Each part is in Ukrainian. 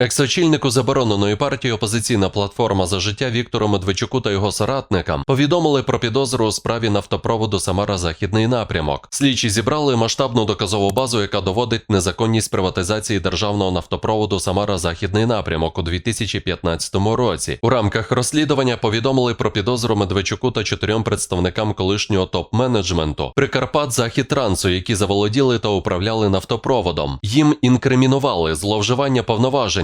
Екс-очільнику забороненої партії опозиційна платформа за життя Віктору Медведчуку та його соратникам повідомили про підозру у справі нафтопроводу Самара Західний напрямок. Слідчі зібрали масштабну доказову базу, яка доводить незаконність приватизації державного нафтопроводу Самара Західний напрямок у 2015 році. У рамках розслідування повідомили про підозру Медведчуку та чотирьом представникам колишнього топ-менеджменту Прикарпат Захід Трансу, які заволоділи та управляли нафтопроводом. Їм інкримінували зловживання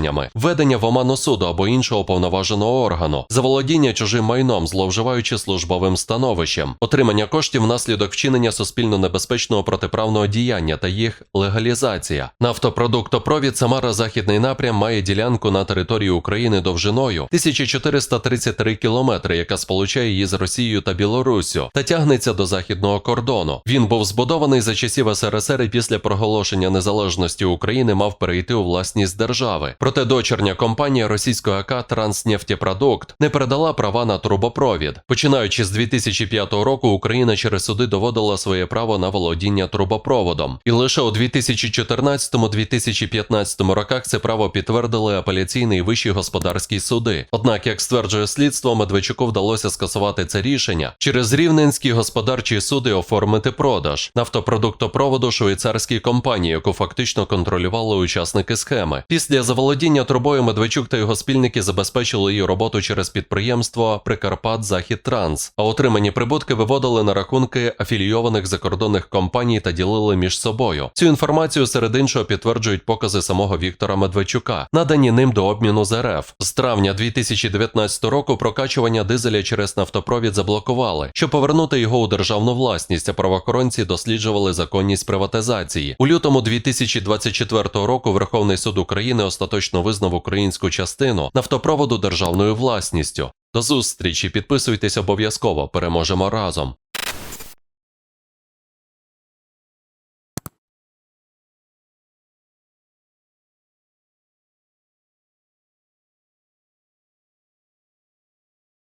повноваженнями, введення в оману суду або іншого повноваженого органу, заволодіння чужим майном, зловживаючи службовим становищем, отримання коштів внаслідок вчинення суспільно небезпечного протиправного діяння та їх легалізація. Нафтопродуктопровід Самара Західний напрям має ділянку на території України довжиною 1433 кілометри, яка сполучає її з Росією та Білоруссю та тягнеться до західного кордону. Він був збудований за часів СРСР і після проголошення незалежності України мав перейти у власність держави. Проте дочерня компанія російської АК «Транснефтепродукт» не передала права на трубопровід. Починаючи з 2005 року, Україна через суди доводила своє право на володіння трубопроводом, і лише у 2014-2015 роках це право підтвердили апеляційний і вищі господарські суди. Однак, як стверджує слідство, Медведчуку вдалося скасувати це рішення через рівненські господарчі суди оформити продаж нафтопродуктопроводу швейцарській компанії, яку фактично контролювали учасники схеми. Після заволодіння трубою Медведчук та його спільники забезпечили її роботу через підприємство Прикарпат Захід Транс, а отримані прибутки виводили на рахунки афілійованих закордонних компаній та ділили між собою. Цю інформацію серед іншого підтверджують покази самого Віктора Медведчука, надані ним до обміну з РФ. З травня 2019 року прокачування дизеля через нафтопровід заблокували. Щоб повернути його у державну власність, а правоохоронці досліджували законність приватизації. У лютому 2024 року Верховний суд України остаточно визнав українську частину нафтопроводу державною власністю. До зустрічі, підписуйтесь обов'язково, переможемо разом.